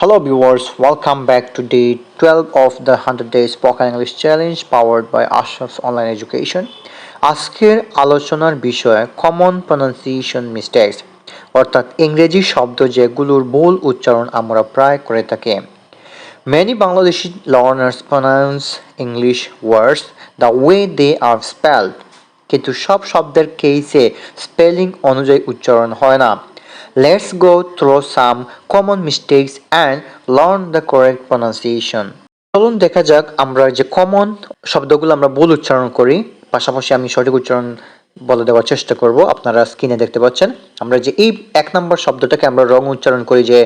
Hello viewers, welcome back to day 12 of the 100 days spoken English challenge powered by Ashraf's online education. আজকের আলোচনার বিষয় common pronunciation mistakes অর্থাৎ ইংরেজি শব্দ যেগুলোর ভুল উচ্চারণ আমরা প্রায় করে থাকি Many Bangladeshi learners pronounce English words the way they are spelled কিন্তু সব শব্দের কেসে স্পেলিং অনুযায়ী উচ্চারণ হয় না let's go through some common mistakes and learn the correct pronunciation চলুন দেখা যাক আমরা যে কমন শব্দগুলো আমরা ভুল উচ্চারণ করি, পাশাপাশি আমি সঠিক উচ্চারণ বলে দেওয়ার চেষ্টা করব। আপনারা স্ক্রিনে দেখতে পাচ্ছেন, আমরা যে এই এক নম্বর শব্দটাকে আমরা রং উচ্চারণ করি যে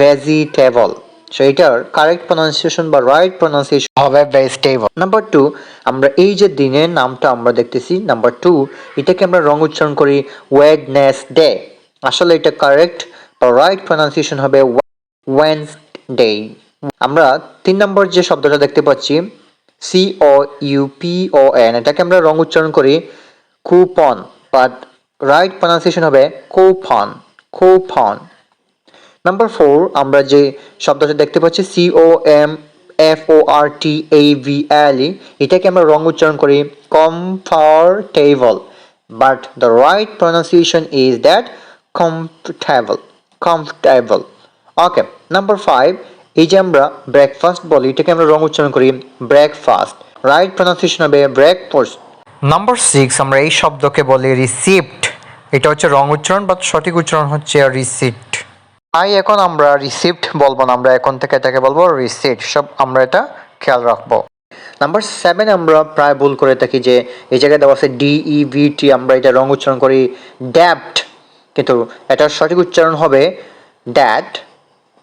ভেজিটেবল সো এটার কারেক্ট প্রনাউন্সিয়েশন বা রাইট প্রনাউন্সিয়েশন হবে ভেজিটেবল নাম্বার টু আমরা এই যে দিনের নামটা আমরা দেখতেছি নাম্বার টু এটাকে আমরা রং উচ্চারণ করি ওয়েডনেসডে আসলে এটা কারেক্ট বা রাইট প্রনাউন্সিয়েশন হবে ওয়েন্সডে আমরা তিন নম্বর যে শব্দটা দেখতে পাচ্ছি C O U P O N এটাকে আমরা রং উচ্চারণ করি কুপন বাট রাইট প্রনাউন্সিয়েশন হবে কোপন কোপন নাম্বার ফোর আমরা যে শব্দটা দেখতে পাচ্ছি C O M F O R T A B L E এটাকে আমরা রং উচ্চারণ করি comfortable but the right pronunciation is that comfortable comfortable okay number five এই যে আমরা ব্রেকফাস্ট বলি এটাকে আমরা রং উচ্চারণ করি ব্রেকফাস্ট রাইট প্রনাউন্সিয়েশন হবে ব্রেকফাস্ট নাম্বার সিক্স আমরা এই শব্দকে বলি রিসিপ্ট এটা হচ্ছে রং উচ্চারণ বা সঠিক উচ্চারণ হচ্ছে রিসিপ্ট তাই এখন আমরা রিসিপ্ট বলব না আমরা এখন থেকে এটাকে বলব রিসিপ্ট সব আমরা এটা খেয়াল রাখব। নাম্বার সেভেন আমরা প্রায় ভুল করে থাকি যে এই জায়গায় দেওয়া আছে ডিই টি আমরা এটা রং উচ্চারণ করি ড্যাপ্ট কিন্তু এটার সঠিক উচ্চারণ হবে ড্যাট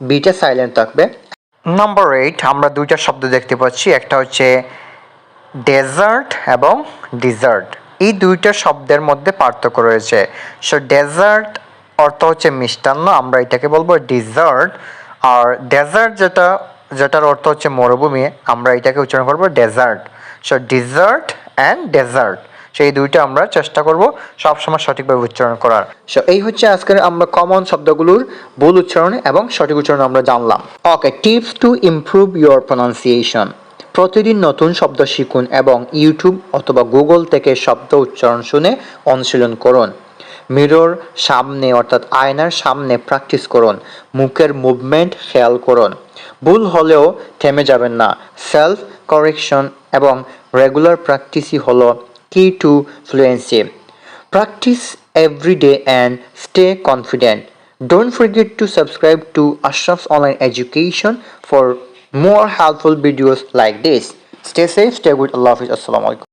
বিটা সাইলেন্ট থাকবে। নাম্বার এইট আমরা দুইটা শব্দ দেখতে পাচ্ছি। একটা হচ্ছে ডেজার্ট এবং ডিজার্ট এই দুইটা শব্দের মধ্যে পার্থক্য রয়েছে। সো ডেজার্ট অর্থ হচ্ছে মিষ্টান্ন। আমরা এটাকে বলব ডিজার্ট আর ডেজার্ট যেটা, যেটার অর্থ হচ্ছে মরুভূমি, আমরা এটাকে উচ্চারণ করব dessert so desert and dessert সেই দুইটা আমরা চেষ্টা করব সবসময় সঠিকভাবে উচ্চারণ করার। সো এই হচ্ছে আজকের আমরা কমন শব্দগুলোর ভুল উচ্চারণ এবং সঠিক উচ্চারণ আমরা জানলাম। Okay tips to improve your pronunciation প্রতিদিন নতুন শব্দ শিখুন এবং ইউটিউব অথবা গুগল থেকে শব্দ উচ্চারণ শুনে অনুশীলন করুন। মিরর সামনে অর্থাৎ আয়নার সামনে প্র্যাকটিস করুন। মুখের মুভমেন্ট খেয়াল করুন। ভুল হলেও থেমে যাবেন না। সেলফ কারেকশন এবং রেগুলার প্র্যাকটিসই হলো key to fluency. Practice every day and stay confident. Don't forget to subscribe to Ashraf's online education for more helpful videos like this. Stay safe, stay good. Allah Hafiz. Assalamu alaikum.